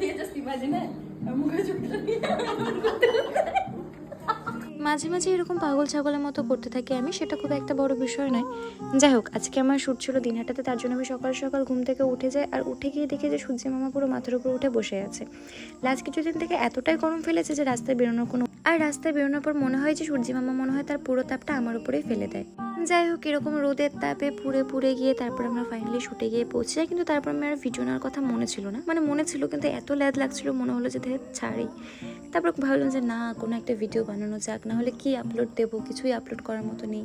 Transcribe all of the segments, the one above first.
মাঝে মাঝে এরকম পাগল ছাগলের মতো করতে থাকি আমি, সেটা খুব একটা বড় বিষয় নয়। যাই হোক, আজকে আমার শ্যুট ছিল দিনহাটাতে, তার জন্য আমি সকাল সকাল ঘুম থেকে উঠে যাই আর উঠে গিয়ে দেখি যে সূর্য মামা পুরো মাথার উপর উঠে বসে আছে। লাস্ট কিছুদিন থেকে এতটাই গরম ফেলেছে যে রাস্তায় বেরোনোর কোনো আর রাস্তায় বেরোনোর পর মনে হয় যে সূর্য মামা মনে হয় তার পুরো তাপটা আমার উপরেই ফেলে দেয়। যাই হোক, এরকম রোদের তাপে পুড়ে পুড়ে গিয়ে তারপর আমরা ফাইনালি শুটে গিয়ে পৌঁছে যাই। কিন্তু তারপর আমার ভিডিও নেওয়ার কথা মনে ছিল না। মানে মনে ছিল, কিন্তু এত ল্যাদ লাগছিল, মনে হলো যে ছাড়ি। তারপর ভাবলাম যে না, কোনো একটা ভিডিও বানানো যাক, না হলে কি আপলোড দেবো? কিছুই আপলোড করার মতো নেই।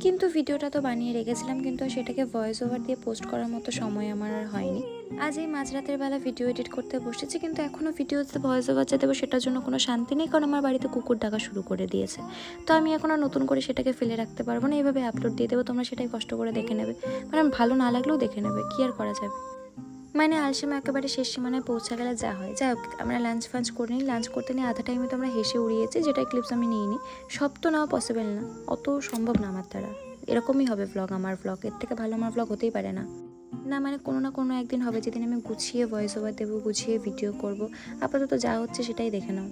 কিন্তু ভিডিওটা তো বানিয়ে রেখেছিলাম, কিন্তু সেটাকে ভয়েস ওভার দিয়ে পোস্ট করার মতো সময় আমার আর হয়নি। আজ এই মাঝরাতের বেলা ভিডিও এডিট করতে বসেছি, কিন্তু এখনও ভিডিওতে ভয়েস ওভার যে দেবো সেটার জন্য কোনো শান্তি নেই, কারণ আমার বাড়িতে কুকুর ডাকা শুরু করে দিয়েছে। তো আমি এখন আর নতুন করে সেটাকে ফেলে রাখতে পারব না এইভাবে আপলোড দিয়ে দেবো, তোমরা সেটাই কষ্ট করে দেখে নেবে। মানে ভালো না লাগলেও দেখে নেবে, কি আর করা যাবে? মানে আলসেমা একেবারে শেষ সীমানায় পৌঁছা গেলে যা হয়। যাই হোক, আমরা লাঞ্চ ফাঞ্চ করে নিই লাঞ্চ করতে নিয়ে আধা টাইমে তো আমরা হেসে উড়িয়েছি, যেটা ক্লিপস আমি নিইনি। সব তো নেওয়া পসিবল না, অত সম্ভব না আমার দ্বারা। এরকমই হবে ব্লগ আমার ব্লগ এর থেকে ভালো আমার ব্লগ হতেই পারে না। না মানে কোনো না কোনো একদিন হবে যেদিন আমি গুছিয়ে ভয়েস ওভার দেবো, গুছিয়ে ভিডিও করব। আপাতত যা হচ্ছে সেটাই দেখে নাও।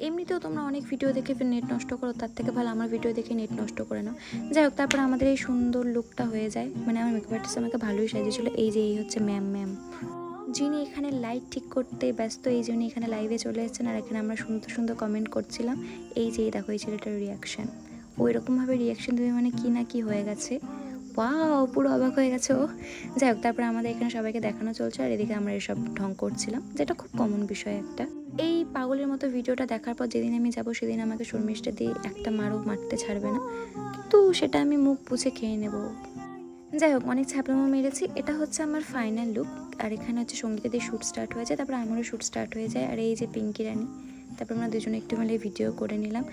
এমনিতেও তোমরা অনেক ভিডিও দেখে নেট নষ্ট করো, তার থেকে ভালো আমার ভিডিও দেখে নেট নষ্ট করে নাও। যাই হোক, তারপর আমাদের এই সুন্দর লুকটা হয়ে যায়। মানে আমার মেকআপ আর্টিস্ট আমাকে ভালোই সাজিয়েছিল, এই যে, এই হচ্ছে ম্যাম ম্যাম যিনি এখানে লাইট ঠিক করতে ব্যস্ত, এই জন্য এখানে লাইভে চলে এসেছেন, আর এখানে আমরা সুন্দর সুন্দর কমেন্ট করছিলাম। এই যে দেখো, এই ছেলেটার রিয়াকশান ওই রকমভাবে রিয়াকশন দেবে মানে কি না কি হয়ে গেছে। ওয়াও, পুরো অবাক হয়ে গেছে ও। যাই হোক, তারপরে আমাদের এখানে সবাইকে দেখানো চলছে, আর এদিকে আমরা এসব ঢং করছিলাম, যেটা খুব কমন বিষয় একটা। এই পাগলের মতো ভিডিওটা দেখার পর যেদিন আমি যাব, সেদিন আমাকে শর্মিষ্টা দিয়ে একটা মারও মারতে ছাড়বে না। কিন্তু সেটা আমি মুখ পুছে খেয়ে নেব। যাই হোক, অনেক ছাপলামো মেরেছি। এটা হচ্ছে আমার ফাইনাল লুক আর এখানে হচ্ছে সঙ্গীতা দিয়ে শ্যুট স্টার্ট হয়ে যায় তারপর আমারও শ্যুট স্টার্ট হয়ে যায়, আর এই যে পিঙ্কি রানী, তারপর আমরা দুজনে একটু মিলে ভিডিও করে নিলাম।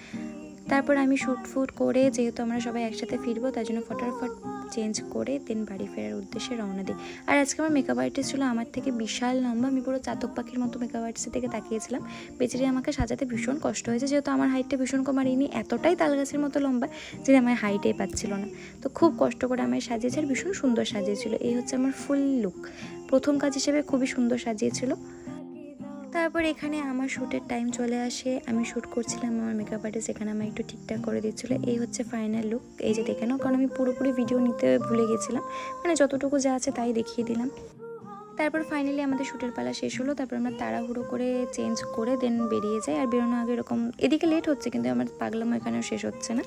তারপর আমি শ্যুট ফুট করে, যেহেতু আমরা সবাই একসাথে ফিরবো, তার জন্য ফটাফট চেঞ্জ করে দেন বাড়ি ফেরার উদ্দেশ্যে রওনা দিই। আর আজকে আমার মেকআপ আর্টিস্ট ছিল আমার থেকে বিশাল লম্বা, আমি পুরো চাতক পাখির মতো মেকআপ আর্টিস্টের দিকে তাকিয়েছিলাম। বেচারি আমাকে সাজাতে ভীষণ কষ্ট হয়েছে, যেহেতু আমার হাইটটা ভীষণ কম আর ইনি এতটাই তাল গাছের মতো লম্বা যে আমার হাইটেই পাচ্ছিল না। তো খুব কষ্ট করে আমায় সাজিয়েছে আর ভীষণ সুন্দর সাজিয়েছিল। এই হচ্ছে আমার ফুল লুক প্রথম কাজ হিসেবে খুবই সুন্দর সাজিয়েছিল। তারপর এখানে আমার শ্যুটের টাইম চলে আসে। আমি শ্যুট করছিলাম, আমার মেকআপ আর্টিস্ট এখানে আমার একটু ঠিকঠাক করে দিচ্ছিল। এই হচ্ছে ফাইনাল লুক এই যে দেখে নাও, কারণ আমি পুরোপুরি ভিডিও নিতে ভুলে গেছিলাম। মানে যতটুকু যা আছে তাই দেখিয়ে দিলাম। তারপর ফাইনালি আমাদের শ্যুটের পালা শেষ হলো, তারপর আমরা তাড়াহুড়ো করে চেঞ্জ করে দেন বেরিয়ে যাই। আর বেরোনো আগে এরকম এদিকে লেট হচ্ছে কিন্তু আমার পাগলামো এখানেও শেষ হচ্ছে না।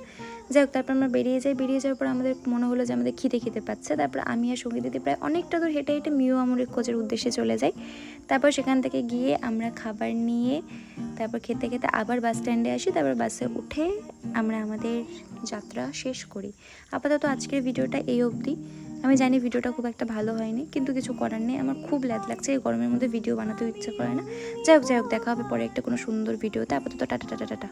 যাই হোক, তারপর আমরা বেরিয়ে যাই, বেরিয়ে যাওয়ার পর আমাদের মনে হলো যে আমাদের খিদে খেতে পাচ্ছে। তারপর আমি আর সংগীত দিদি প্রায় অনেকটা দূর হেঁটে হেঁটে মিও আমরের খোঁজের উদ্দেশ্যে চলে যাই। তারপর সেখান থেকে গিয়ে আমরা খাবার নিয়ে তারপর খেতে খেতে আবার বাস স্ট্যান্ডে আসি। তারপর বাসে উঠে আমরা আমাদের যাত্রা শেষ করি। আপাতত আজকের ভিডিওটা এই অবধি। আমি জানি ভিডিওটা খুব একটা ভালো হয়নি, কিন্তু কিছু করার নেই। আমার খুব ল্যাদ লাগছে, এই গরমের মধ্যে ভিডিও বানাতেও ইচ্ছে করে না। যাই হোক যাই হোক, দেখা হবে পরে একটা কোনো সুন্দর ভিডিওতে। আপাতত টাটা টাটা টাটা